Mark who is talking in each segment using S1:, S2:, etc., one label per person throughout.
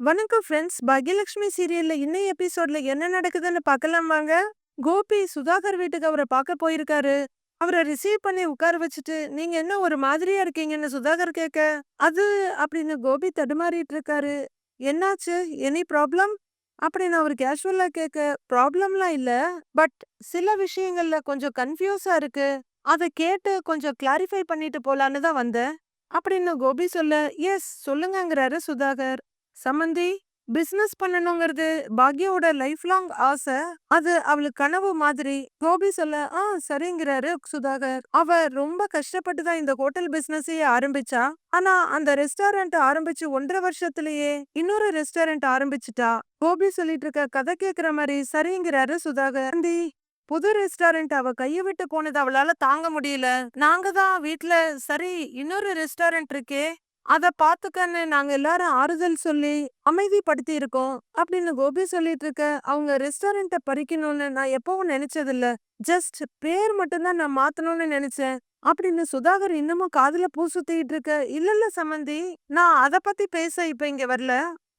S1: வணக்கம் ஃப்ரெண்ட்ஸ் பாக்யலட்சுமி சீரியல்ல இன்னைய எபிசோட்ல என்ன நடக்குதுன்னு பார்க்கலாம் வாங்க. கோபி சுதாகர் வீட்டுக்கு அவரை பார்க்க போயிருக்காரு. அவரை ரிசீவ் பண்ணி உட்கார வச்சுட்டு நீங்க என்ன ஒரு மாதிரியா இருக்கீங்கன்னு சுதாகர் கேட்க அது அப்படின்னு கோபி தடுமாறிட்டு இருக்காரு. என்னாச்சு? எனி ப்ராப்ளம் அப்படின்னு அவர் கேஷுவலா கேட்க ப்ராப்ளம்லாம் இல்ல பட் சில விஷயங்கள்ல கொஞ்சம் கன்ஃபியூஸா இருக்கு. அதை கேட்டு கொஞ்சம் கிளாரிஃபை பண்ணிட்டு போலான்னு தான் வந்தேன். அப்படின்னு கோபி சொல்ல எஸ் சொல்லுங்கங்கிறாரு சுதாகர். சம்மந்தி பிசினஸ் பண்ணணுங்கிறது பாக்யாவோட லைஃப் லாங் ஆசை. அது அவளுக்கு கனவு மாதிரி. கோபி சொல்ல ஆ சரிங்கிறாரு சுதாகர். அவ ரொம்ப கஷ்டப்பட்டு தான் இந்த ஹோட்டல் பிசினஸையே ஆரம்பிச்சா. ஆனா அந்த ரெஸ்டாரண்ட் ஆரம்பிச்சு ஒன்றரை வருஷத்திலேயே இன்னொரு ரெஸ்டாரண்ட் ஆரம்பிச்சுட்டா. கோபி சொல்லிட்டு இருக்க கதை கேக்குற மாதிரி சரிங்கிறாரு சுதாகர். புது ரெஸ்டாரண்ட் அவ கைய விட்டு போனது அவளால தாங்க முடியல. நாங்க தான் வீட்ல சரி இன்னொரு ரெஸ்டாரண்ட் இருக்கே. அத பாத்துக்கன்னு நாங்க எல்லாரும் ஆறுதல் சொல்லி அமைதிப்படுத்தி இருக்கோம் அப்படின்னு கோபி சொல்லிட்டு இருக்க அவங்க ரெஸ்டாரண்ட்ட பறிக்கணும்னு நான் எப்பவும் நினைச்சதில்ல. ஜஸ்ட் பேர் மட்டும்தான் நான் மாத்தணும்னு நினைச்சேன். அப்படின்னு சுதாகர் இன்னமும் காதுல பூ சுத்திட்டு இருக்க இல்ல இல்ல சம்மந்தி நான் அத பத்தி பேச இப்ப இங்க வரல.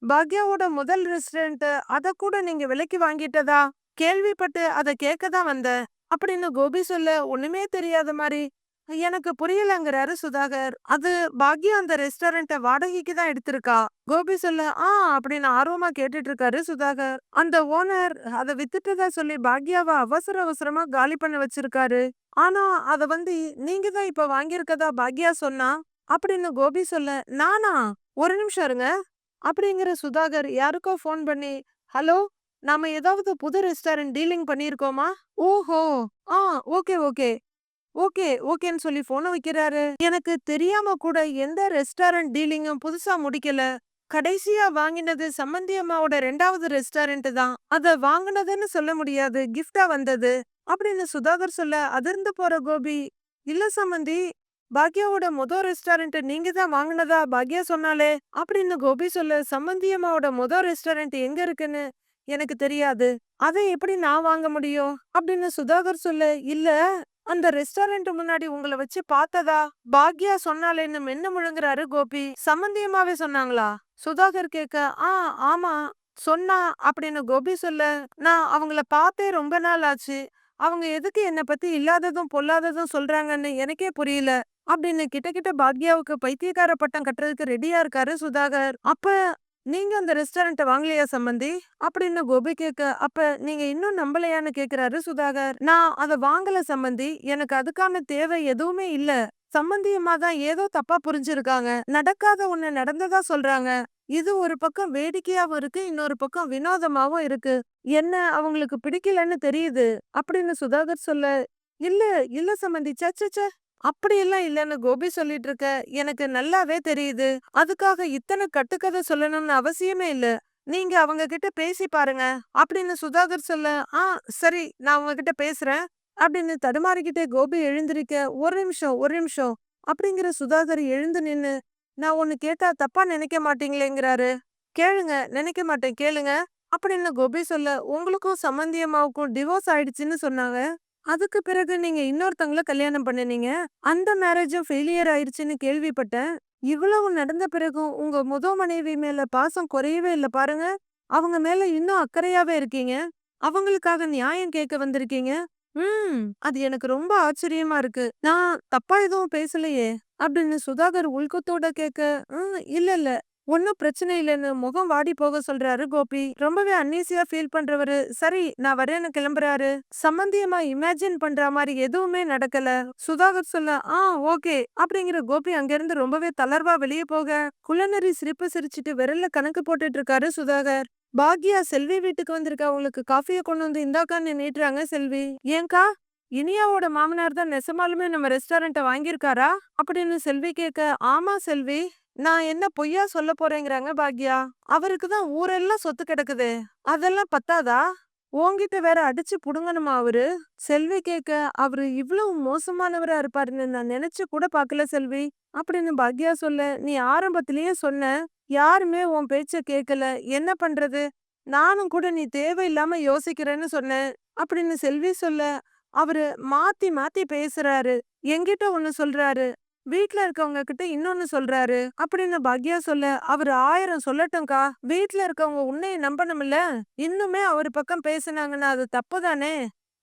S1: பாக்யாவோட முதல் ரெஸ்டாரண்ட் அத கூட நீங்க விலைக்கு வாங்கிட்டதா? கேள்விப்பட்டு அத கேட்க தான் வந்தேன். அப்படின்னு கோபி சொல்ல ஒண்ணுமே தெரியாத மாதிரி எனக்கு புரியலங்கிறாரு சுதாகர். அது பாக்யா அந்த ரெஸ்டாரண்ட்ட வாடகைக்கு தான் எடுத்திருக்கா? கோபி சொல்ல ஆ அப்படின்னு ஆர்வமா கேட்டுட்டு இருக்காரு சுதாகர். அந்த ஓனர் அதை வித்துட்டதா சொல்லி பாக்யாவை அவசர அவசரமா காலி பண்ண வச்சிருக்காரு. ஆனா அத வந்து நீங்க தான் இப்ப வாங்கியிருக்கதா? பாக்யா சொன்னா அப்படின்னு கோபி சொல்ல நானா? ஒரு நிமிஷம் இருங்க. அப்படிங்கிற சுதாகர் யாருக்கோ ஃபோன் பண்ணி ஹலோ நாம ஏதாவது புது ரெஸ்டாரண்ட் டீலிங் பண்ணியிருக்கோமா? ஓஹோ ஆ ஓகே ஓகே. ஓகே ஓகேன்னு சொல்லி போன வைக்கிறாரு. எனக்கு தெரியாம கூட எந்த ரெஸ்டாரண்ட் டீலிங்கும் புதுசா முடிக்கல. கடைசியா வாங்கினது சம்மந்தி அம்மாவோட ரெண்டாவது ரெஸ்டாரண்ட் தான். அத வாங்கினதுன்னு சொல்ல முடியாது. கிஃப்டா வந்தது. அப்படின்னு சுதாகர் சொல்ல அதிர்ந்து போற கோபி. இல்ல சம்மந்தி பாக்யாவோட மொதல் ரெஸ்டாரண்ட் நீங்க தான் வாங்கினதா? பாக்யா சொன்னாலே. அப்படின்னு கோபி சொல்ல சம்மந்தி அம்மாவோட மொத ரெஸ்டாரண்ட் எங்க இருக்குன்னு எனக்கு தெரியாது. அதை எப்படி நான் வாங்க முடியும்? அப்படின்னு சுதாகர் சொல்ல இல்ல அந்த ரெஸ்டாரண்ட் முன்னாடி உங்களை வச்சு பார்த்ததா? பாக்யா சொன்னாலேன்னு மென்ன முழுங்குறாரு கோபி. சம்பந்தியமாவே சொன்னாங்களா? சுதாகர் கேட்க ஆ ஆமா சொன்னா அப்படின்னு கோபி சொல்ல நான் அவங்கள பார்த்தே ரொம்ப நாள் ஆச்சு. அவங்க எதுக்கு என்னை பத்தி இல்லாததும் பொல்லாததும் சொல்றாங்கன்னு எனக்கே புரியல அப்படின்னு கிட்ட கிட்ட பாக்யாவுக்கு பைத்தியக்கார பட்டம் கட்டுறதுக்கு ரெடியா இருக்காரு சுதாகர். அப்ப நீங்க அந்த ரெஸ்டாரண்ட்ட வாங்கலையா சம்பந்தி? அப்படின்னு கோபி கேட்க அப்ப நீங்க இன்னும் நம்பலையான்னு கேக்குறாரு சுதாகர். நான் அத வாங்கல சம்பந்தி. எனக்கு அதுக்கான தேவை எதுவுமே இல்ல. சம்பந்தியமா தான் ஏதோ தப்பா புரிஞ்சிருக்காங்க. நடக்காத ஒண்ணு நடந்ததா சொல்றாங்க. இது ஒரு பக்கம் வேடிக்கையாவும் இருக்கு இன்னொரு பக்கம் வினோதமாவும் இருக்கு. என்ன அவங்களுக்கு பிடிக்கலன்னு தெரியுது? அப்படின்னு சுதாகர் சொல்ல இல்ல இல்ல சம்பந்தி. சச்சச்ச அப்படியெல்லாம் இல்லைன்னு கோபி சொல்லிட்டு இருக்க எனக்கு நல்லாவே தெரியுது. அதுக்காக இத்தனை கட்டுக்கதை சொல்லணும்னு அவசியமே இல்ல. நீங்க அவங்க கிட்ட பேசி பாருங்க. அப்படின்னு சுதாகர் சொல்ல ஆ சரி நான் அவங்க கிட்ட பேசுறேன். அப்படின்னு தடுமாறிக்கிட்டே கோபி எழுந்திருக்க ஒரு நிமிஷம் ஒரு நிமிஷம். அப்படிங்கிற சுதாகர் எழுந்து நின்னு நான் ஒன்னு கேட்டா தப்பா நினைக்க மாட்டீங்களேங்கிறாரு. கேளுங்க நினைக்க மாட்டேன் கேளுங்க. அப்படின்னு கோபி சொல்ல உங்களுக்கும் சம்பந்தியமாவுக்கும் டிவோர்ஸ் ஆயிடுச்சுன்னு சொன்னாங்க. அதுக்கு பிறகு நீங்க இன்னொருத்தங்கள கல்யாணம் பண்ணுனீங்க. அந்த மேரேஜும் ஃபெயிலியர் ஆயிருச்சுன்னு கேள்விப்பட்டேன். இவ்வளவு நடந்த பிறகும் உங்க முத மனைவி மேல பாசம் குறையவே இல்ல பாருங்க. அவங்க மேல இன்னும் அக்கறையாவே இருக்கீங்க. அவங்களுக்காக நியாயம் கேட்க வந்திருக்கீங்க. ம் அது எனக்கு ரொம்ப ஆச்சரியமா இருக்கு. நான் தப்பா எதுவும் பேசலையே அப்படின்னு சுதாகர் உள்கத்தோட கேட்க "ம், இல்ல இல்ல. ஒன்னும் பிரச்சனை இல்லைன்னு முகம் வாடி போக சொல்றாரு கோபி. ரொம்பவே அன்னீசியா ஃபீல் பண்றவரு. சரி நான் வரேன்னு கிளம்புறாரு. சம்பந்தியமா இமேஜின் பண்ற மாதிரி எதுவுமே நடக்கல. சுதாகர் சொல்ல ஆ ஓகே அப்படிங்கிற கோபி அங்கிருந்து ரொம்பவே தளர்வா வெளியே போக குளநறி சிரிப்பு சிரிச்சிட்டு விரல்ல கணக்கு போட்டுட்டு இருக்காரு சுதாகர். பாக்யா செல்வி வீட்டுக்கு வந்திருக்கா உங்களுக்கு காஃபியை கொண்டு வந்து இந்தாக்கான்னு நீட்டுறாங்க செல்வி. ஏங்கா இனியாவோட மாமனார் தான் நெசமாலுமே நம்ம ரெஸ்டாரண்ட்ட வாங்கியிருக்காரா? அப்படின்னு செல்வி கேட்க ஆமா செல்வி. நான் என்ன பொய்யா சொல்ல போறேங்கிறாங்க பாக்யா? அவருக்கு தான் ஊரெல்லாம் சொத்து கிடக்குது. அதெல்லாம் பத்தாதா? உன்கிட்ட வேற அடிச்சு புடுங்கணுமா அவரு? செல்வி கேட்க அவரு இவ்வளவு மோசமானவரா இருப்பாருன்னு நான் நினைச்சு கூட பாக்கல செல்வி. அப்படின்னு பாக்யா சொல்ல நீ ஆரம்பத்திலேயே சொன்ன யாருமே உன் பேச்ச கேட்கல என்ன பண்றது? நானும் கூட நீ தேவையில்லாம யோசிக்கிறேன்னு சொன்னேன் அப்படின்னு செல்வி சொல்ல அவரு மாத்தி மாத்தி பேசுறாரு. என்கிட்ட ஒண்ணு சொல்றாரு. வீட்ல இருக்கவங்க கிட்ட இன்னொன்னு சொல்றாரு. அப்படின்னு பாக்யா சொல்ல அவரு ஆயிரம் சொல்லட்டும்க்கா. வீட்ல இருக்கவங்க உன்னைய நம்பணும்ல. இன்னுமே அவர் பக்கம் பேசினாங்கன்னா அது தப்புதானே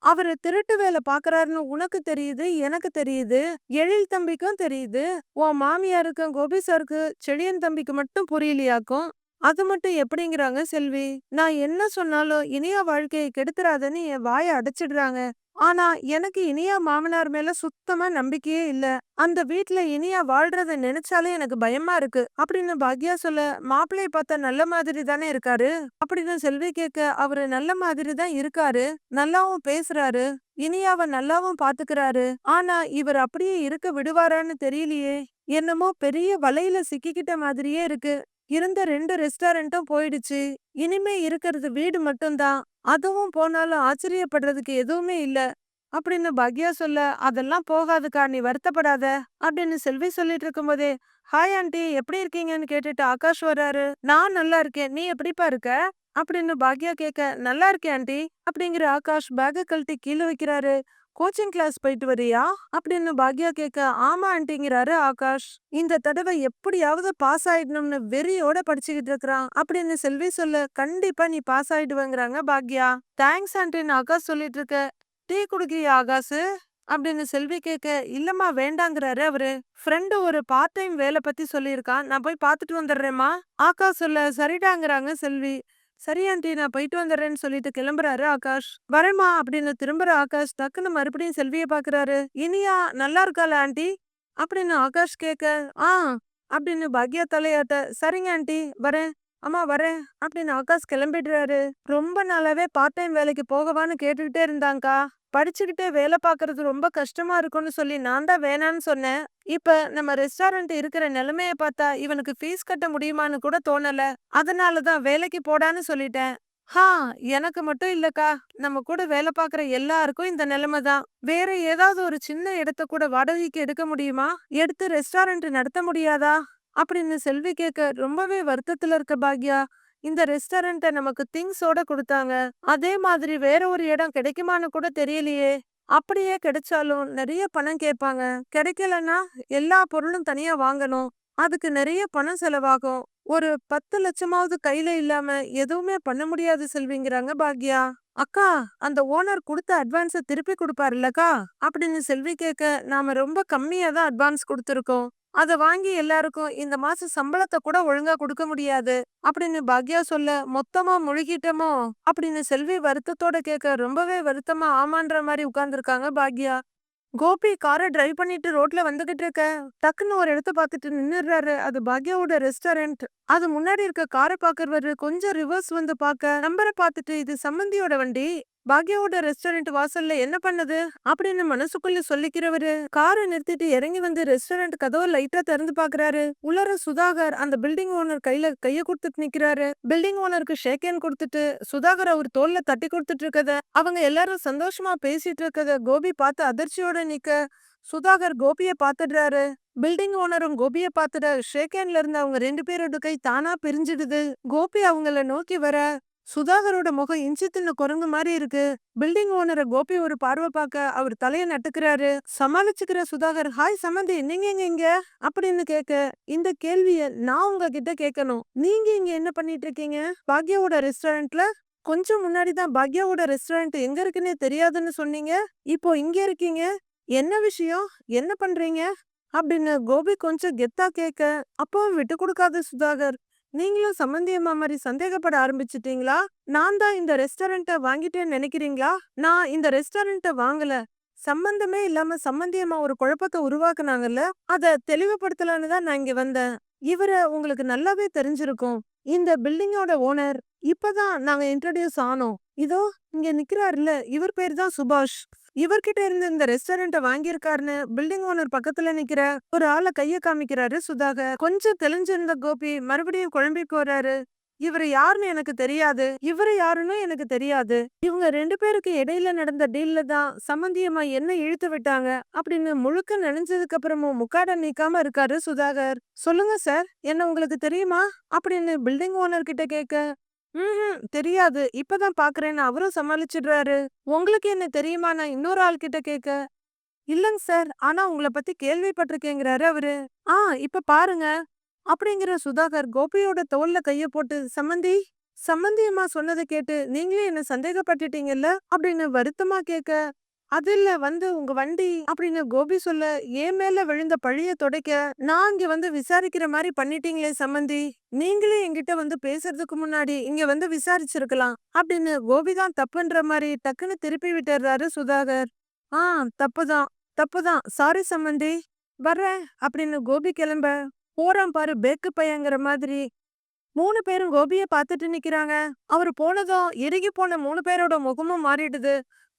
S1: அவரு திருட்டு வேலை பாக்குறாருன்னு உனக்கு தெரியுது எனக்கு தெரியுது. எழில் தம்பிக்கும் தெரியுது. உன் மாமியாருக்கும் கோபி சாருக்கு செழியன் தம்பிக்கு மட்டும் புரியலையாக்கும். அது மட்டும் எப்படிங்கிறாங்க செல்வி? நான் என்ன சொன்னாலும் இனியா வாழ்க்கையை கெடுத்துறாதன்னு என் வாயை அடைச்சிடுறாங்க. ஆனா எனக்கு இனியா மாமனார் மேல சுத்தமா நம்பிக்கையே இல்ல. அந்த வீட்ல இனியா வாழ்றத நினைச்சாலே எனக்கு பயமா இருக்கு. அப்படின்னு பாக்யா சொல்ல மாப்பிள்ளைய பார்த்தா நல்ல மாதிரி தானே இருக்காரு? அப்படின்னு செல்வி கேட்க அவரு நல்ல மாதிரி தான் இருக்காரு. நல்லாவும் பேசுறாரு. இனியாவ நல்லாவும் பாத்துக்கிறாரு. ஆனா இவர் அப்படியே இருக்க விடுவாரான்னு தெரியலையே. என்னமோ பெரிய வலையில சிக்கிக்கிட்ட மாதிரியே இருக்கு. இருந்த ரெண்டு ரெஸ்டாரண்ட்டும் போயிடுச்சு. இனிமே இருக்கிறது வீடு மட்டும்தான். அதுவும் போனாலும் ஆச்சரியப்படுறதுக்கு எதுவுமே இல்ல. அப்படின்னு பாக்யா சொல்ல அதெல்லாம் போகாதுக்கா நீ வருத்தப்படாத அப்படின்னு செல்வி சொல்லிட்டு இருக்கும்போதே ஹாய் ஆண்டி எப்படி இருக்கீங்கன்னு கேட்டுட்டு ஆகாஷ் வர்றாரு. நான் நல்லா இருக்கேன். நீ எப்படிப்பா இருக்க? அப்படின்னு பாக்யா கேட்க நல்லா இருக்கேன் ஆண்டி. அப்படிங்கிற ஆகாஷ் பேக கழட்டி கீழே வைக்கிறாரு. கோச்சிங் கிளாஸ் போயிட்டு வரியா? அப்படின்னு பாக்யா கேட்க ஆமா ஆண்டிங்கிறாரு ஆகாஷ். இந்த தடவை எப்படியாவது பாஸ் ஆயிடணும்னு வெறியோட படிச்சுக்கிட்டு இருக்கிறான். அப்படின்னு செல்வி சொல்ல கண்டிப்பா நீ பாஸ் ஆயிடுவேங்கிறாங்க பாக்யா. தேங்க்ஸ் ஆண்டின்னு ஆகாஷ் சொல்லிட்டு இருக்க. டீ குடுக்கிறியா ஆகாஷ்? அப்படின்னு செல்வி கேட்க இல்லம்மா வேண்டாங்கிறாரு அவரு. ஃப்ரெண்டு ஒரு பார்ட் டைம் வேலை பத்தி சொல்லியிருக்கான். நான் போய் பார்த்துட்டு வந்துடுறேம்மா. ஆகாஷ் சொல்ல சரிடாங்கிறாங்க செல்வி. சரி ஆண்டி நான் போயிட்டு வந்துடுறேன்னு சொல்லிட்டு கிளம்புறாரு ஆகாஷ். வரேம்மா அப்படின்னு திரும்புற ஆகாஷ் டக்குன்னு மறுபடியும் செல்வியை பாக்குறாரு. இனியா நல்லா இருக்காளா ஆண்டி? அப்படின்னு ஆகாஷ் கேட்க ஆ அப்படின்னு பாக்யா தலையாட்ட. சரிங்க ஆண்டி வரேன். அம்மா வரேன் அப்படின்னு ஆகாஷ் கிளம்பிடுறாரு. ரொம்ப நாளாவே பார்ட் டைம் வேலைக்கு போகவான்னு கேட்டுக்கிட்டே இருந்தாங்கக்கா. படிச்சுக்கிட்டே வேலை பார்க்கறது ரொம்ப கஷ்டமா இருக்கும்னு சொல்லி நான் தான் வேணான்னு சொன்னேன். இப்ப நம்ம ரெஸ்டாரண்ட் இருக்கிற நிலைமையை பார்த்தா இவனுக்கு ஃபீஸ் கட்ட முடியுமான்னு கூட தோணல. அதனாலதான் வேலைக்கு போடான்னு சொல்லிட்டேன். ஹா எனக்கு மட்டும் இல்லக்கா. நம்ம கூட வேலை பார்க்குற எல்லாருக்கும் இந்த நிலைமை தான். வேற ஏதாவது ஒரு சின்ன இடத்த கூட வாடகைக்கு எடுக்க முடியுமா? எடுத்து ரெஸ்டாரண்ட் நடத்த முடியாதா? அப்படின்னு செல்வி கேட்க ரொம்பவே வருத்தத்துல இருக்க பாக்யா. இந்த ரெஸ்டாரண்ட்ட நமக்கு திங்ஸோட கொடுத்தாங்க. அதே மாதிரி வேற ஒரு இடம் கிடைக்குமான்னு கூட தெரியலையே. அப்படியே கிடைச்சாலும் நிறைய பணம் கேட்பாங்க. கிடைக்கலன்னா எல்லா பொருளும் தனியா வாங்கணும். அதுக்கு நிறைய பணம் செலவாகும். ஒரு பத்து லட்சமாவது கையில இல்லாம எதுவுமே பண்ண முடியாது செல்விங்கிறாங்க பாக்யா. அக்கா அந்த ஓனர் கொடுத்த அட்வான்ஸ திருப்பி கொடுப்பாருல்லக்கா அப்படின்னு செல்வி கேட்க நாம ரொம்ப கம்மியா தான் அட்வான்ஸ் கொடுத்துருக்கோம். அத வாங்கி எல்லாருக்கும் இந்த மாசம் சம்பளத்தை கூட ஒழுங்கா கொடுக்க முடியாது. அப்படின்னு பாக்யா சொல்ல மொத்தமா முழுகிட்டமோ? அப்படின்னு செல்வி வருத்தத்தோட கேட்க ரொம்பவே வருத்தமா ஆமான்ற மாதிரி உட்கார்ந்துருக்காங்க பாக்யா. கோபி காரை டிரைவ் பண்ணிட்டு ரோட்ல வந்துகிட்டு இருக்க. டக்குன்னு ஒரு இடத்த பார்த்துட்டு நின்னுறாரு அது பாக்யாவோட ரெஸ்டாரண்ட் அது முன்னாடி இருக்க காரை பாக்குறவரு கொஞ்சம் ரிவர்ஸ் வந்து பார்க்க நம்பரை பார்த்துட்டு இது சம்மந்தியோட வண்டி. பாக்யாவோட ரெஸ்டாரண்ட் வாசல்ல என்ன பண்ணது? அப்படின்னு மனசுக்குள்ள சொல்லிக்கிறவரு காரை நிறுத்திட்டு இறங்கி வந்து ரெஸ்டாரண்ட் கதவை லைட்டா திறந்து பாக்குறாரு. உள்ளர சுதாகர் அந்த பில்டிங் ஓனர் கையில கைய கொடுத்துட்டு நிக்கிறாரு. பில்டிங் ஓனருக்கு ஷேக் ஹேண்ட் கொடுத்துட்டு சுதாகர் அவர் தோல்ல தட்டி கொடுத்துட்டு இருக்கத அவங்க எல்லாரும் சந்தோஷமா பேசிட்டு இருக்கத கோபி பார்த்து அதிர்ச்சியோட நிக்க சுதாகர் கோபிய பாத்துடுறாரு பில்டிங் ஓனரும் கோபிய பாத்துட ஷேக் ஹேண்ட்ல இருந்து அவங்க ரெண்டு பேரோட கை தானா பிரிஞ்சிடுது. கோபி அவங்கள நோக்கி வர சுதாகரோட முகம் இஞ்சி தின்ன குரங்கு மாதிரி இருக்கு. பில்டிங் ஓனரை கோபி ஒரு பார்வை பார்க்க அவர் தலைய நட்டுக்கிறாரு. சமாளிச்சுக்கிற சுதாகர். ஹாய் சமந்தி. நீங்க எங்க இங்க? அப்படின்னு கேட்க இந்த கேள்விய நான் உங்ககிட்ட கேட்கணும் நீங்க இங்க என்ன பண்ணிட்டு இருக்கீங்க பாக்யாவோட ரெஸ்டாரண்ட்ல கொஞ்சம் முன்னாடி தான் பாக்யாவோட ரெஸ்டாரண்ட் எங்க இருக்குன்னே தெரியாதுன்னு சொன்னீங்க. இப்போ இங்க இருக்கீங்க. என்ன விஷயம்? என்ன பண்றீங்க? அப்படின்னு கோபி கொஞ்சம் கெத்தா கேட்க அப்போ விட்டு கொடுக்காது சுதாகர். நீங்களும் சம்பந்தியம்மா மாதிரி சந்தேகப்பட ஆரம்பிச்சிட்டீங்களா? நான் தான் இந்த ரெஸ்டாரண்ட்ட வாங்கிட்டேன்னு நினைக்கிறீங்களா? நான் இந்த ரெஸ்டாரண்ட்ட வாங்கல. சம்பந்தமே இல்லாம சம்பந்தியமா ஒரு குழப்பத்தை உருவாக்குனாங்கல்ல அத தெளிவுபடுத்தலான்னு தான் நான் இங்க வந்தேன். இவர உங்களுக்கு நல்லாவே தெரிஞ்சிருக்கும். இந்த பில்டிங்கோட ஓனர் இப்பதான் நாங்க இன்ட்ரடியூஸ் ஆனோம். இதோ இங்க நிக்கிறாருல்ல இவர் பேர் தான் சுபாஷ். இவர்கிட்ட இருந்து இந்த ரெஸ்டாரண்ட்ட வாங்கியிருக்காருன்னு பில்டிங் ஓனர் பக்கத்துல நிக்கிற ஒரு ஆளை கைய காமிக்கிறாரு சுதாகர் கொஞ்சம் தெளிஞ்சிருந்த கோபி மறுபடியும் குழம்பி போறாரு. இவரு யாருன்னு எனக்கு தெரியாது. இவரு யாருன்னு எனக்கு தெரியாது. இவங்க ரெண்டு பேருக்கு இடையில நடந்த டீல்ல தான் சம்பந்தியமா என்ன இழுத்து விட்டாங்க அப்படின்னு முழுக்க நினைஞ்சதுக்கு அப்புறமும் முக்காட நீக்காம இருக்காரு சுதாகர். சொல்லுங்க சார் என்ன உங்களுக்கு தெரியுமா? அப்படின்னு பில்டிங் ஓனர் கிட்ட கேட்க ம்ஹும். தெரியாது. இப்பதான் பாக்குறேன்னு அவரும் சமாளிச்சிடுறாரு. உங்களுக்கு என்ன தெரியுமா? நான் இன்னொரு ஆள் கிட்ட கேட்க இல்லங்க சார். ஆனா உங்கள பத்தி கேள்விப்பட்டிருக்கேங்கிறாரு அவரு. ஆ இப்ப பாருங்க. அப்படிங்கிற சுதாகர் கோபியோட தோல்ல கைய போட்டு சம்மந்தி சம்மந்தியம்மா சொன்னதை கேட்டு நீங்களே என்ன சந்தேகப்பட்டுட்டீங்கல்ல? அப்படின்னு வருத்தமா கேட்க அதுல வந்து உங்க வண்டி அப்படின்னு கோபி சொல்ல ஏன் மேல விழுந்த பழிய துடைக்க நான் இங்க வந்து விசாரிக்கிற மாதிரி பண்ணிட்டீங்களே சம்மந்தி நீங்களே என்கிட்ட வந்து பேசுறதுக்கு முன்னாடி இங்க வந்து விசாரிச்சிருக்கலாம் அப்படின்னு கோபி தான் தப்புன்ற மாதிரி டக்குன்னு திருப்பி விட்டுறாரு சுதாகர். ஆ தப்புதான் தப்புதான் சாரி சம்மந்தி வர்றேன் அப்படின்னு கோபி கிளம்ப போறான் பாரு பேக்கு பையங்கிற மாதிரி. மூணு பேரும் கோபிய பார்த்துட்டு நிக்கிறாங்க. அவரு போனதும் இறுகி போன மூணு பேரோட முகமும் மாறிடுது.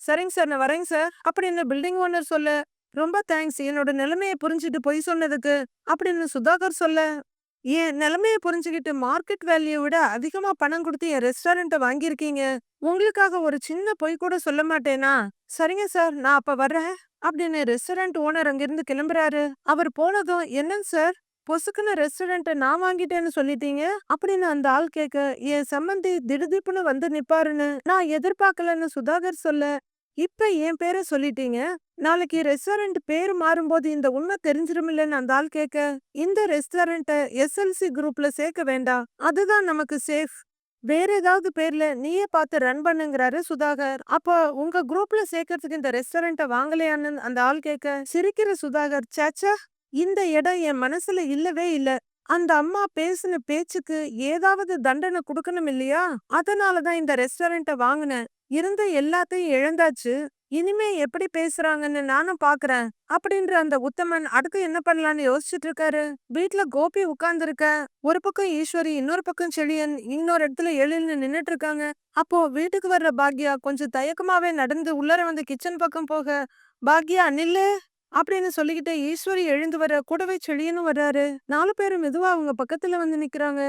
S1: சரிங்க சார் நான் வரேங்க சார். அப்படின்னு பில்டிங் ஓனர் சொல்ல. ரொம்ப தேங்க்ஸ் என்னோட நிலைமையை புரிஞ்சுட்டு பொய் சொன்னதுக்கு. அப்படின்னு சுதாகர் சொல்ல என் நிலைமையை புரிஞ்சுக்கிட்டு மார்க்கெட் வேல்யூ விட அதிகமா பணம் கொடுத்து என் ரெஸ்டாரண்ட்டை வாங்கியிருக்கீங்க. உங்களுக்காக ஒரு சின்ன பொய் கூட சொல்ல மாட்டேனா? சரிங்க சார் நான் அப்ப வர்றேன். அப்படின்னு ரெஸ்டாரண்ட் ஓனர் அங்கிருந்து கிளம்புறாரு. அவர் போனதும் என்னங்க சார்? பொசுக்குன ரெஸ்டாரண்ட்டை நான் வாங்கிட்டேன்னு சொல்லிட்டீங்க? அப்படின்னு அந்த ஆள் கேட்க என் சம்மந்தி திடுதிப்புன்னு வந்து நிப்பாருன்னு. நான் எதிர்பார்க்கலன்னு சுதாகர் சொல்ல இப்ப என் பேரை சொல்லிட்டீங்க. நாளைக்கு ரெஸ்டாரண்ட் பேர் மாறும்போது இந்த உண்மை தெரிஞ்சிருமில்லன்னு அந்த ஆள் கேட்க இந்த ரெஸ்டாரண்ட்டை எஸ்எல்சி குரூப்ல சேர்க்க வேண்டாம் அதுதான் நமக்கு சேஃப். வேற ஏதாவது பேர்ல நீயே பார்த்து ரன் பண்ணுங்கிறாரு சுதாகர். அப்போ உங்க குரூப்ல சேர்க்கறதுக்கு இந்த ரெஸ்டாரண்ட்டை வாங்கலையான்னு அந்த ஆள் கேட்க சிரிக்கிற சுதாகர் சேச்சா இந்த இடம் என் மனசுல இல்லவே இல்ல. அந்த அம்மா பேசின பேச்சுக்கு ஏதாவது தண்டனை கொடுக்கணும் இல்லையா? அதனாலதான் இந்த ரெஸ்டாரண்ட்டை வாங்கினேன். இருந்த எல்லாத்தையும் இழந்தாச்சு. இனிமே எப்படி பேசுறாங்கன்னு நானும் பாக்குறேன் அப்படின்ற அந்த உத்தமன் அடுத்து என்ன பண்ணலாம்னு யோசிச்சுட்டு இருக்காரு. வீட்டுல கோபி உட்கார்ந்து இருக்க ஒரு பக்கம் ஈஸ்வரி இன்னொரு பக்கம் செழியன் இன்னொரு இடத்துல எழில்னு நின்னுட்டு இருக்காங்க. அப்போ வீட்டுக்கு வர்ற பாக்யா கொஞ்சம் தயக்கமாவே நடந்து உள்ளர வந்து கிச்சன் பக்கம் போக பாக்யா நில்லு அப்படின்னு சொல்லிக்கிட்டு ஈஸ்வரி எழுந்து வர கூடவே செழியனும் வர்றாரு. நாலு பேரும் மெதுவா அவங்க பக்கத்துல வந்து நிக்கிறாங்க.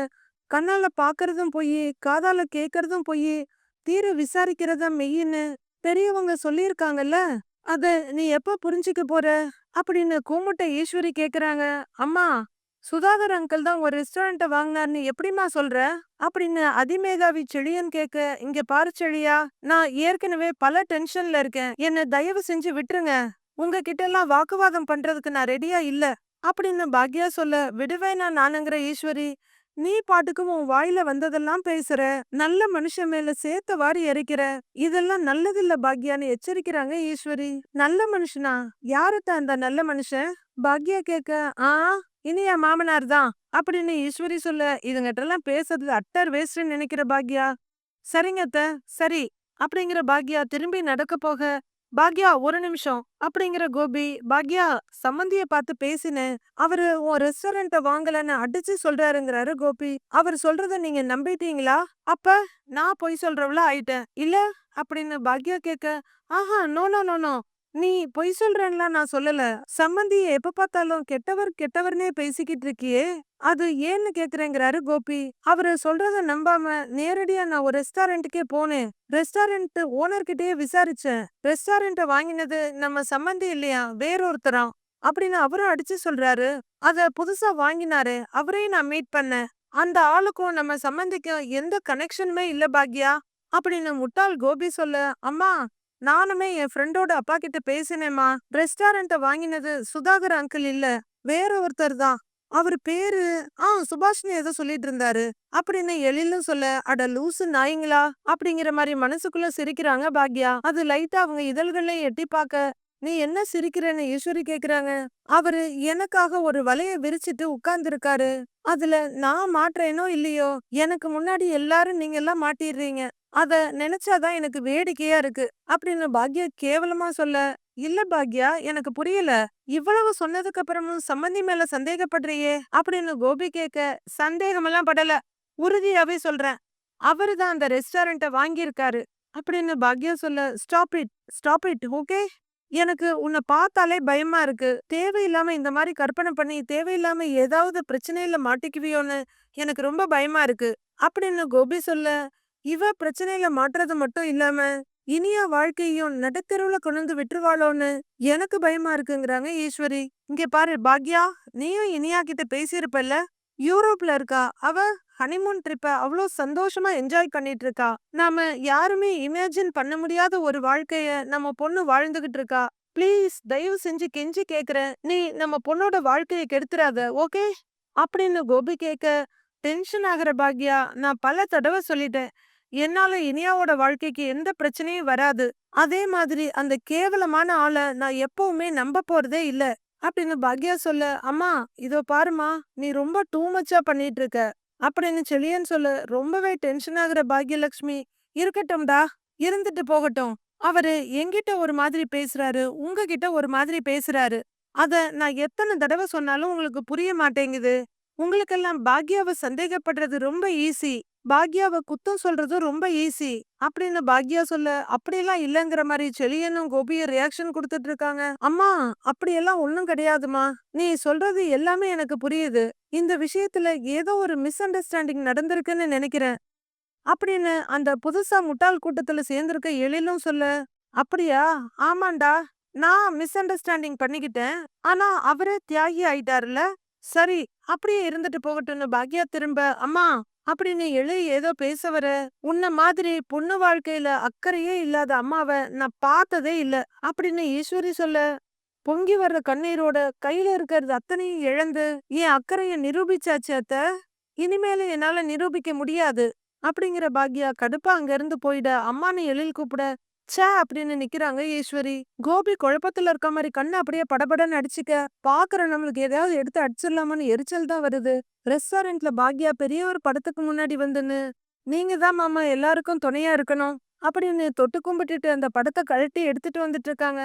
S1: கண்ணால பாக்குறதும் பொய் காதால கேக்குறதும் பொய் தீர விசாரிக்கிறதா மெய்யின்னு பெரியவங்க சொல்லியிருக்காங்கல்ல? அத நீ எப்ப புரிஞ்சுக்க போற? அப்படின்னு கூமுட்ட ஈஸ்வரி கேக்குறாங்க. அம்மா சுதாகர் அங்கிள் தான் ஒரு ரெஸ்டாரண்ட்ட வாங்கினார்னு எப்படிம்மா சொல்ற? அப்படின்னு அதிமேகாவி செழியன் கேட்க இங்க பாரு செழியா நான் ஏற்கனவே பல டென்ஷன்ல இருக்கேன். என்ன தயவு செஞ்சு விட்டுருங்க. உங்ககிட்ட எல்லாம் வாக்குவாதம் பண்றதுக்கு நான் ரெடியா இல்ல. அப்படின்னு பாக்யா சொல்ல விடுவேனா நானுங்கிற ஈஸ்வரி நீ பாட்டுக்கும் உன் வாயில வந்ததெல்லாம் பேசுற. நல்ல மனுஷன் மேல சேர்த்த வாரி எரிக்கிற. இதெல்லாம் நல்லதில்ல பாக்யான்னு எச்சரிக்கிறாங்க ஈஸ்வரி. நல்ல மனுஷனா? யாருத்த அந்த நல்ல மனுஷன்? பாக்யா கேக்க ஆ இனி என் மாமனார் தான். அப்படின்னு ஈஸ்வரி சொல்ல இதுங்கிட்ட எல்லாம் பேசுறது அட்டர் வேஸ்ட்னு நினைக்கிற பாக்யா. சரிங்கத்த சரி. அப்படிங்கிற பாக்யா திரும்பி நடக்க போக பாக்யா ஒரு நிமிஷம். அப்படிங்கிற கோபி பாக்யா சம்மந்திய பார்த்து பேசினேன் அவரு உன் ரெஸ்டாரண்ட்ட வாங்கலன்னு அடிச்சு சொல்றாருங்கிறாரு கோபி. அவர் சொல்றத நீங்க நம்பிட்டீங்களா? அப்ப நான் பொய் சொல்றவள ஆயிட்டேன். இல்ல? அப்படின்னு பாக்யா கேட்க ஆஹா நோ நோ நோ நோ. நீ பொய் சொல்றேன்லாம் நான் சொல்லல. சம்மந்திய எப்ப பார்த்தாலும் கெட்டவர் கெட்டவர்னே பேசிக்கிட்டு இருக்கியே. அது ஏன்னு கேக்குறேங்கிறாரு கோபி. அவரு சொல்றத நம்பாம நேரடியா நான் ஒரு ரெஸ்டாரண்ட்டுக்கே போனேன். ரெஸ்டாரண்ட் ஓனர்கிட்டயே விசாரிச்சேன். ரெஸ்டாரண்ட்ட வாங்கினது நம்ம சம்மந்தி இல்லையா? வேறொருத்தரம். அப்படின்னு அவரும் அடிச்சு சொல்றாரு. அத புதுசா வாங்கினாரு அவரையும் நான் மீட் பண்ணேன். அந்த ஆளுக்கும் நம்ம சம்மந்திக்கும் எந்த கனெக்ஷனுமே இல்ல பாக்யா? அப்படின்னு முட்டாள் கோபி சொல்ல அம்மா நானுமே என் ஃப்ரெண்டோட அப்பா கிட்ட பேசினேம்மா. ரெஸ்டாரண்ட்ட வாங்கினது சுதாகர் அங்கிள் இல்ல வேற ஒருத்தர் தான் அவர் பேரு ஆ சுபாஷ்னு ஏதோ சொல்லிட்டு இருந்தாரு. அப்படின்னு எழிலும் சொல்ல அட லூசு நாய்ங்களா? அப்படிங்கிற மாதிரி மனசுக்குள்ள சிரிக்கிறாங்க பாக்யா. அது லைட்டா அவங்க இதழ்கள்லயும் எட்டி பார்க்க நீ என்ன சிரிக்கிறன்னு ஈஸ்வரி கேக்குறாங்க? அவரு எனக்காக ஒரு வலைய விரிச்சிட்டு உட்கார்ந்து இருக்காரு அதுல நான் மாட்டுறேனோ இல்லையோ? எனக்கு முன்னாடி எல்லாரும் நீங்க எல்லாம் மாட்டிடுறீங்க. அத நினைச்சாதான் எனக்கு வேடிக்கையா இருக்கு அப்படின்னு பாக்யா கேவலமா சொல்ல இல்ல பாக்யா எனக்கு புரியல. இவ்வளவு சொன்னதுக்கு அப்புறமும் சம்மந்தி மேல சந்தேகப்படுறியே? அப்படின்னு கோபி கேட்க சந்தேகமெல்லாம் படல. உறுதியாவே சொல்றேன். அவரு தான் அந்த ரெஸ்டாரண்ட்ட வாங்கியிருக்காரு. அப்படின்னு பாக்யா சொல்ல stop it stop it okay? எனக்கு உன்னை பார்த்தாலே பயமா இருக்கு. தேவையில்லாம இந்த மாதிரி கற்பனை பண்ணி தேவையில்லாம ஏதாவது பிரச்சனையில மாட்டிக்குவியோன்னு எனக்கு ரொம்ப பயமா இருக்கு. அப்படின்னு கோபி சொல்ல இவ பிரச்சனையில மாட்டுறது மட்டும் இல்லாம இனியா வாழ்க்கையும் நடுத்தருவுல கொண்டு விட்டுருவாளோன்னு எனக்கு பயமா இருக்குங்கிறாங்க ஈஸ்வரி. இங்க பாரு பாக்யா நீயும் இனியா கிட்ட பேசியிருப்பல்ல? யூரோப்ல இருக்கா? அவ ஹனிமூன் ட்ரிப்ப அவ்வளோ சந்தோஷமா என்ஜாய் பண்ணிட்டு இருக்கா நாம யாருமே இமேஜின் பண்ண முடியாத ஒரு வாழ்க்கைய நம்ம பொண்ணு வாழ்ந்துகிட்டு இருக்கா ப்ளீஸ் தயவு செஞ்சு கெஞ்சி கேக்குறேன் நீ நம்ம பொண்ணோட வாழ்க்கையை கெடுத்துறாத ஓகே? அப்படின்னு கோபி கேட்க டென்ஷன் ஆகுற பாக்யா நான் பல தடவை சொல்லிட்டேன். என்னால இனியாவோட வாழ்க்கைக்கு எந்த பிரச்சனையும் வராது. அதே மாதிரி அந்த கேவலமான ஆளை நான் எப்பவுமே நம்ப போறதே இல்ல. அப்படின்னு பாக்யா சொல்ல அம்மா இதோ பாருமா நீ ரொம்ப டூ மச்சா பண்ணிட்டு இருக்க அப்படின்னு செழியன் சொல்ல ரொம்பவே டென்ஷன் ஆகுற பாக்யலட்சுமி இருக்கட்டும்டா இருந்துட்டு போகட்டும். அவரு என்கிட்ட ஒரு மாதிரி பேசுறாரு உங்ககிட்ட ஒரு மாதிரி பேசுறாரு. அத நான் எத்தனை தடவை சொன்னாலும் உங்களுக்கு புரிய மாட்டேங்குது. உங்களுக்கெல்லாம் பாக்யாவை சந்தேகப்படுறது ரொம்ப ஈஸி. பாக்யாவை குத்தம் சொல்றதும் ரொம்ப ஈஸி. அப்படின்னு பாக்யா சொல்ல அப்படியெல்லாம் இல்லைங்கிற மாதிரி செலியனும் கோபியும் ரியாக்ஷன் கொடுத்துட்டு இருக்காங்க. அம்மா அப்படியெல்லாம் ஒண்ணும் கிடையாதுமா நீ சொல்றது எல்லாமே எனக்கு புரியுது. இந்த விஷயத்துல ஏதோ ஒரு மிஸ் அண்டர்ஸ்டாண்டிங் நடந்திருக்குன்னு நினைக்கிறேன். அப்படின்னு அந்த புதுசா முட்டாள் கூட்டத்துல சேர்ந்திருக்க எழிலும் சொல்ல அப்படியா? ஆமாண்டா. நான் மிஸ் அண்டர்ஸ்டாண்டிங் பண்ணிக்கிட்டேன். ஆனா அவரே தியாகி ஆயிட்டாருல சரி அப்படியே இருந்துட்டு போகட்டும்னு பாக்யா திரும்ப அம்மா அப்படின்னு எழு ஏதோ பேச வர. உன்ன மாதிரி பொண்ணு வாழ்க்கையில அக்கறையே இல்லாத அம்மாவை நான் பார்த்ததே இல்ல. அப்படின்னு ஈஸ்வரி சொல்ல பொங்கி வர்ற கண்ணீரோட கையில இருக்கிறது அத்தனையும் இழந்து என் அக்கறைய நிரூபிச்சாச்சு அத்த. இனிமேல என்னால நிரூபிக்க முடியாது. அப்படிங்கிற பாக்யா கடுப்பா அங்க இருந்து போயிட அம்மானு எழில் கூப்பிட ச்சே! அப்படின்னு நிக்கிறாங்க ஈஸ்வரி. கோபி குழப்பத்துல இருக்க மாதிரி கண்ணு அப்படியே படபடன்னு அடிச்சுக்க பாக்குற நம்மளுக்கு ஏதாவது எடுத்து அடிச்சிடலாமான்னு எரிச்சல் தான் வருது. ரெஸ்டாரண்ட்ல பாக்யா பெரிய ஒரு படத்துக்கு முன்னாடி வந்துன்னு நீங்க தான் மாமா எல்லாருக்கும் துணையா இருக்கணும் அப்படின்னு தொட்டு கும்பிட்டுட்டு அந்த படத்தை கழட்டி எடுத்துட்டு வந்துட்டு இருக்காங்க.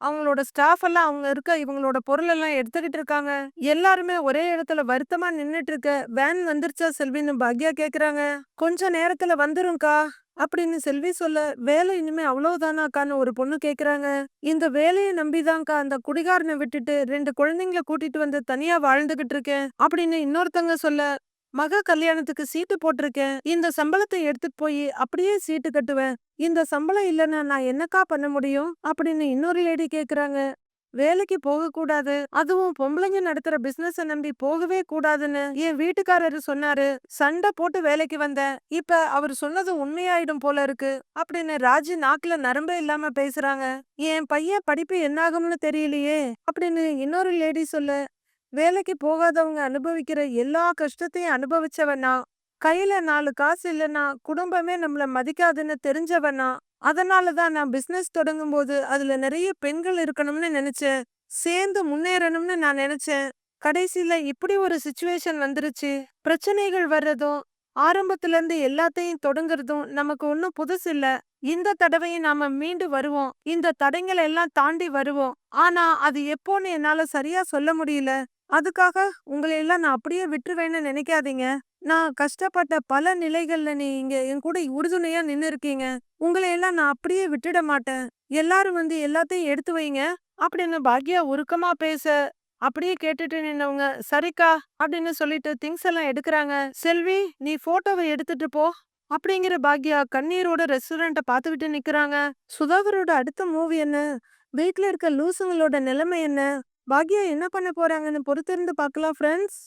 S1: அவங்களோட ஸ்டாஃப் எல்லாம் அவங்க இருக்க இவங்களோட பொருள் எல்லாம் எடுத்துக்கிட்டு இருக்காங்க. எல்லாருமே ஒரே இடத்துல வருத்தமா நின்னுட்டு இருக்க. வேன் வந்துருச்சா செல்வின்னு பாக்யா கேக்குறாங்க. கொஞ்ச நேரத்துல வந்துரும்க்கா அப்படின்னு செல்வி சொல்ல வேலை இனிமே அவ்வளவுதானாக்கான்னு ஒரு பொண்ணு கேக்குறாங்க. இந்த வேலையை நம்பிதான்க்கா அந்த குடிகாரனை விட்டுட்டு ரெண்டு குழந்தைங்கள கூட்டிட்டு வந்து தனியா வாழ்ந்துகிட்டு இருக்கேன் அப்படின்னு இன்னொருத்தங்க சொல்ல மக கல்யாணத்துக்கு சீட்டு போட்டிருக்கேன். இந்த சம்பளத்தை எடுத்துட்டு போய் அப்படியே சீட்டு கட்டுவேன். இந்த சம்பளம் இல்லைன்னா நான் என்னக்கா பண்ண முடியும்? அப்படின்னு இன்னொரு லேடி கேக்குறாங்க. வேலைக்கு போக கூடாது அதுவும் பொம்பளைங்க நடத்துற பிசினஸ் நம்பி போகவே கூடாதுன்னு என் வீட்டுக்காரரு சொன்னாரு. சண்டை போட்டு வேலைக்கு வந்தேன் இப்ப அவர் சொன்னது உண்மையாயிடும் போல இருக்கு. அப்படின்னு ராஜி நாக்குல நரம்பே இல்லாம பேசுறாங்க. என் பையன் படிப்பு என்னாகும்னு தெரியலையே. அப்படின்னு இன்னொரு லேடி சொல்ல. வேலைக்கு போகாதவங்க அனுபவிக்கிற எல்லா கஷ்டத்தையும் அனுபவிச்சவனா கையில நாலு காசு இல்லைன்னா குடும்பமே நம்மள மதிக்காதுன்னு தெரிஞ்சவனா அதனால தான் நான் பிஸ்னஸ் தொடங்கும் போது அதுல நிறைய பெண்கள் இருக்கணும்னு நினைச்சேன். சேர்ந்து முன்னேறணும்னு நான் நினைச்சேன். கடைசியில இப்படி ஒரு சுச்சுவேஷன் வந்துருச்சு. பிரச்சனைகள் வர்றதும் ஆரம்பத்துல இருந்து எல்லாத்தையும் தொடங்குறதும் நமக்கு ஒன்னும் புதுசு இல்ல. இந்த தடவையும் நாம மீண்டு வருவோம். இந்த தடைங்களை எல்லாம் தாண்டி வருவோம். ஆனா அது எப்போன்னு என்னால சரியா சொல்ல முடியல. அதுக்காக உங்களை எல்லாம் நான் அப்படியே விட்டுருவேன்னு நினைக்காதீங்க. நான் கஷ்டப்பட்ட பல நிலைகள்ல நீங்க என் கூட உறுதுணையா நின்னு இருக்கீங்க உங்களை எல்லாம் நான் அப்படியே விட்டுட மாட்டேன். எல்லாரும் வந்து எல்லாத்தையும் எடுத்து வைங்க. அப்படின்னு பாக்யா உருக்கமா பேச அப்படியே கேட்டுட்டு நின்னவங்க சரிக்கா அப்படின்னு சொல்லிட்டு திங்ஸ் எல்லாம் எடுக்கிறாங்க. செல்வி நீ போட்டோவை எடுத்துட்டு போ அப்படிங்கிற பாக்யா கண்ணீரோட ரெஸ்டாரண்ட்ட பார்த்துக்கிட்டு நிக்கிறாங்க. சுதாகரோட அடுத்த மூவி என்ன? வீட்ல இருக்க லூசுங்களோட நிலைமை என்ன? பாக்யா என்ன பண்ண போறாங்கன்னு பொறுத்திருந்து பார்க்கலாம் ஃப்ரெண்ட்ஸ்